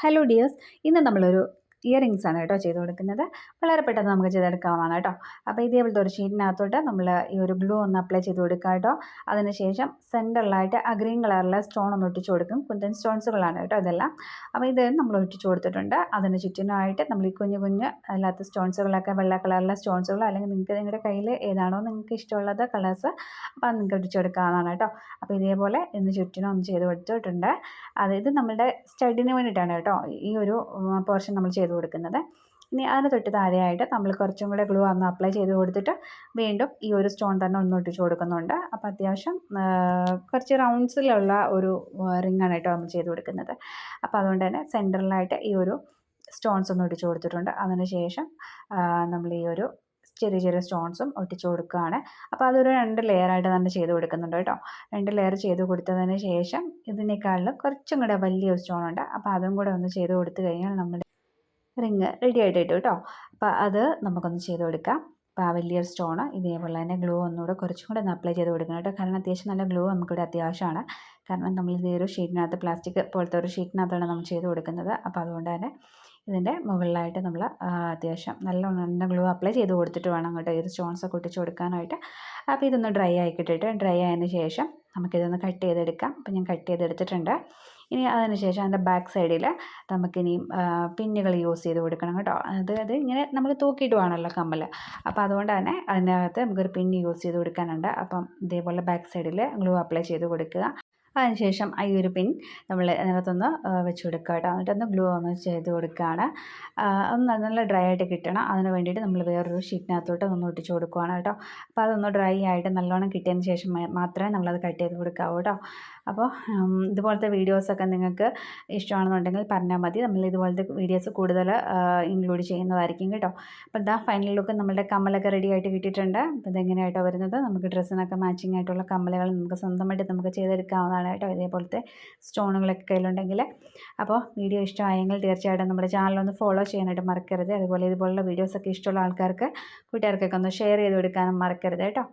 Hello dears ഇന്ന് നമ്മളൊരു earrings ആണ് കേട്ടോ ചെയ്ത് കൊടുക്കുന്നത്. വളരെ പെട്ടെന്ന് നമുക്ക് ചെയ്തെടുക്കാവുന്നതാണ് കേട്ടോ. അപ്പോൾ ഇതേപോലത്തെ ഒരു ഷീറ്റിനകത്തോട്ട് നമ്മൾ ഈ ഒരു ബ്ലൂ ഒന്ന് അപ്ലൈ ചെയ്ത് കൊടുക്കുക കേട്ടോ. അതിനുശേഷം സെന്ററിലായിട്ട് ആ ഗ്രീൻ കളറിലെ സ്റ്റോൺ ഒന്ന് ഒട്ടിച്ച് കൊടുക്കും. കുന്തൻ സ്റ്റോൺസുകളാണ് കേട്ടോ ഇതെല്ലാം. അപ്പോൾ ഇത് നമ്മൾ ഒട്ടിച്ച് കൊടുത്തിട്ടുണ്ട്. അതിന് ചുറ്റിനായിട്ട് നമ്മൾ ഈ കുഞ്ഞു കുഞ്ഞ് അല്ലാത്ത സ്റ്റോൺസുകളൊക്കെ വെള്ള കളറിലെ സ്റ്റോൺസുകളോ അല്ലെങ്കിൽ നിങ്ങൾക്ക് നിങ്ങളുടെ കയ്യിൽ ഏതാണോ നിങ്ങൾക്ക് ഇഷ്ടമുള്ളത് കളേഴ്സ് അപ്പോൾ അത് നിങ്ങൾക്ക് ഒട്ടിച്ചെടുക്കാവുന്നതാണ് കേട്ടോ. അപ്പോൾ ഇതേപോലെ ഇന്ന് ചുറ്റിനും ഒന്ന് ചെയ്ത് കൊടുത്തിട്ടുണ്ട്. അതായത് നമ്മുടെ സ്റ്റഡിന് വേണ്ടിയിട്ടാണ് കേട്ടോ ഈ ഒരു പോർഷൻ നമ്മൾ ചെയ്ത് കൊടുക്കുന്നത്. ഇനി അതിന് തൊട്ട് താഴെയായിട്ട് നമ്മൾ കുറച്ചും കൂടെ ഗ്ലൂ ഒന്ന് അപ്ലൈ ചെയ്ത് കൊടുത്തിട്ട് വീണ്ടും ഈ ഒരു സ്റ്റോൺ തന്നെ ഒന്ന് ഒട്ടിച്ച് കൊടുക്കുന്നുണ്ട്. അപ്പോൾ അത്യാവശ്യം കുറച്ച് റൗണ്ട്സിലുള്ള ഒരു റിങ്ങാണ് കേട്ടോ നമ്മൾ ചെയ്ത് കൊടുക്കുന്നത്. അപ്പോൾ അതുകൊണ്ട് തന്നെ സെന്ററിലായിട്ട് ഈ ഒരു സ്റ്റോൺസ് ഒന്ന് ഒട്ടിച്ച് കൊടുത്തിട്ടുണ്ട്. അതിന് ശേഷം നമ്മൾ ഈ ഒരു ചെറിയ ചെറിയ സ്റ്റോൺസും ഒട്ടിച്ചു കൊടുക്കുകയാണ്. അപ്പോൾ അതൊരു രണ്ട് ലെയറായിട്ട് തന്നെ ചെയ്ത് കൊടുക്കുന്നുണ്ട് കേട്ടോ. രണ്ട് ലെയർ ചെയ്ത് കൊടുത്തതിന് ശേഷം ഇതിനേക്കാളിലും കുറച്ചും കൂടെ വലിയൊരു സ്റ്റോൺ ഉണ്ട്. അപ്പോൾ അതും കൂടെ ഒന്ന് ചെയ്ത് കൊടുത്തു കഴിഞ്ഞാൽ നമ്മുടെ റിങ് റെഡി ആയിട്ട് കിട്ടും കേട്ടോ അപ്പോൾ അത് നമുക്കൊന്ന് ചെയ്ത് കൊടുക്കാം. അപ്പോൾ ആ സ്റ്റോണ് ഇതേപോലെ തന്നെ ഗ്ലൂ ഒന്നുകൂടെ കുറച്ചും കൂടെ ഒന്ന് അപ്ലൈ ചെയ്ത് കൊടുക്കണം കേട്ടോ കാരണം അത്യാവശ്യം നല്ല ഗ്ലൂ നമുക്കിവിടെ അത്യാവശ്യമാണ്. കാരണം നമ്മൾ ഇതേ ഒരു ഷീറ്റിനകത്ത് പ്ലാസ്റ്റിക് പോലത്തെ ഒരു ഷീറ്റിനകത്താണ് നമ്മൾ ചെയ്ത് കൊടുക്കുന്നത്. അപ്പോൾ അതുകൊണ്ട് തന്നെ ഇതിന്റെ മുകളിലായിട്ട് നമ്മൾ അത്യാവശ്യം നല്ല നല്ല ഗ്ലൂ അപ്ലൈ ചെയ്ത് കൊടുത്തിട്ട് വേണം കേട്ടോ ഈ സ്റ്റോൺസ് ഒക്കെ ഒട്ടിച്ച് കൊടുക്കാനായിട്ട്. അപ്പോൾ ഇതൊന്ന് ഡ്രൈ ആയിക്കിട്ടിട്ട് ഡ്രൈ ആയതിന് ശേഷം നമുക്കിതൊന്ന് കട്ട് ചെയ്തെടുക്കാം. അപ്പോൾ ഞാൻ കട്ട് ചെയ്തെടുത്തിട്ടുണ്ട്. ഇനി അതിന് ശേഷം അതിന്റെ ബാക്ക് സൈഡിൽ നമുക്കിനി പിന്നുകൾ യൂസ് ചെയ്ത് കൊടുക്കണം കേട്ടോ. അതായത് ഇങ്ങനെ നമ്മൾ തൂക്കിയിടുവാണല്ലോ കമ്മൽ അപ്പോൾ അതുകൊണ്ട് തന്നെ അതിനകത്ത് നമുക്കൊരു പിന്ന് യൂസ് ചെയ്ത് കൊടുക്കാനുണ്ട്. അപ്പം ഇതേപോലെ ബാക്ക് സൈഡിൽ ഗ്ലൂ അപ്ലൈ ചെയ്ത് കൊടുക്കുക. അതിനുശേഷം ഈ ഒരു പിൻ നമ്മൾ അതിനകത്തൊന്ന് വെച്ച് കൊടുക്കുക കേട്ടോ. എന്നിട്ടൊന്ന് ഗ്ലൂ ഒന്ന് ചെയ്ത് കൊടുക്കുകയാണ്. ഒന്ന് നല്ല ഡ്രൈ ആയിട്ട് കിട്ടണം. അതിന് വേണ്ടിയിട്ട് നമ്മൾ വേറൊരു ഷീറ്റിനകത്തോട്ട് ഒന്ന് ഒട്ടിച്ച് കൊടുക്കുകയാണ് കേട്ടോ. അപ്പോൾ അതൊന്ന് ഡ്രൈ ആയിട്ട് നല്ലോണം കിട്ടിയതിന് ശേഷം മാത്രമേ നമ്മളത് കട്ട് ചെയ്ത് കൊടുക്കാവൂ കേട്ടോ. അപ്പോൾ ഇതുപോലത്തെ വീഡിയോസൊക്കെ നിങ്ങൾക്ക് ഇഷ്ടമാണെന്നുണ്ടെങ്കിൽ പറഞ്ഞാൽ മതി. നമ്മൾ ഇതുപോലത്തെ വീഡിയോസ് കൂടുതൽ ഇൻക്ലൂഡ് ചെയ്യുന്നതായിരിക്കും കേട്ടോ. അപ്പോൾ ഇതാ ഫൈനൽ ലുക്ക് നമ്മളുടെ കമ്മലൊക്കെ റെഡി ആയിട്ട് കിട്ടിയിട്ടുണ്ട്. അപ്പോൾ ഇതെങ്ങനെയായിട്ടോ വരുന്നത്? നമുക്ക് ഡ്രസ്സിനൊക്കെ മാച്ചിങ് ആയിട്ടുള്ള കമ്മലുകൾ നമുക്ക് സ്വന്തമായിട്ട് നമുക്ക് ചെയ്തെടുക്കാവുന്നതാണ്. കേട്ടോ ഇതേപോലത്തെ സ്റ്റോണുകളൊക്കെ കയ്യിലുണ്ടെങ്കിൽ അപ്പോൾ വീഡിയോ ഇഷ്ടമായെങ്കിൽ തീർച്ചയായിട്ടും നമ്മുടെ ചാനലൊന്ന് ഫോളോ ചെയ്യാനായിട്ട് മറക്കരുത്. അതുപോലെ ഇതുപോലുള്ള വീഡിയോസൊക്കെ ഇഷ്ടമുള്ള ആൾക്കാർക്ക് കൂട്ടുകാർക്കൊക്കെ ഒന്ന് ഷെയർ ചെയ്ത് കൊടുക്കാനും മറക്കരുത് കേട്ടോ.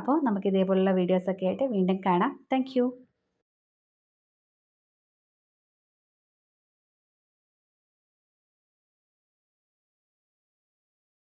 അപ്പോൾ നമുക്ക് ഇതേപോലുള്ള വീഡിയോസൊക്കെ ആയിട്ട് വീണ്ടും കാണാം. താങ്ക്